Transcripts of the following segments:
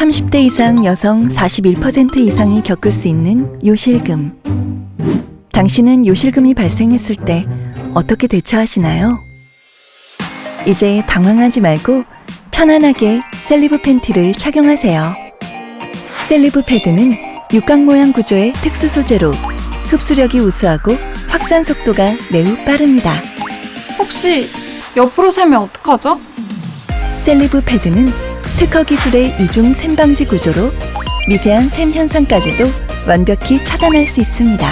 30대 이상 여성 41% 이상이 겪을 수 있는 요실금. 당신은 요실금이 발생했을 때 어떻게 대처하시나요? 이제 당황하지 말고 편안하게 셀리브 팬티를 착용하세요. 셀리브 패드는 육각 모양 구조의 특수 소재로 흡수력이 우수하고 확산 속도가 매우 빠릅니다. 혹시 옆으로 세면 어떡하죠? 셀리브 패드는 특허 기술의 이중 샘 방지 구조로 미세한 샘 현상까지도 완벽히 차단할 수 있습니다.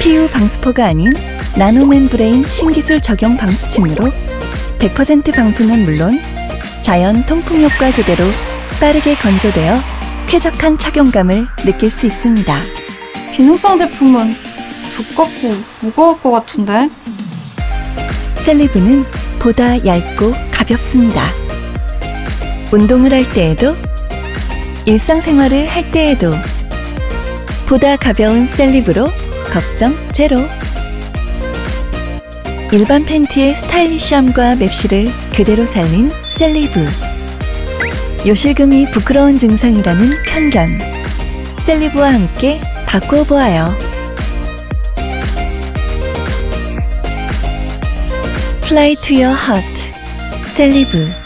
PU 방수포가 아닌 나노 멤브레인 신기술 적용 방수침으로 100% 방수는 물론 자연 통풍 효과 그대로 빠르게 건조되어 쾌적한 착용감을 느낄 수 있습니다. 기능성 제품은 두껍고 무거울 것 같은데? 셀리브는 보다 얇고 가볍습니다. 운동을 할 때에도 일상생활을 할 때에도 보다 가벼운 셀리브로 걱정 제로. 일반 팬티의 스타일리시함과 맵시를 그대로 살린 셀리브. 요실금이 부끄러운 증상이라는 편견. 셀리브와 함께 바꿔 보아요. Fly to your heart. 셀리브.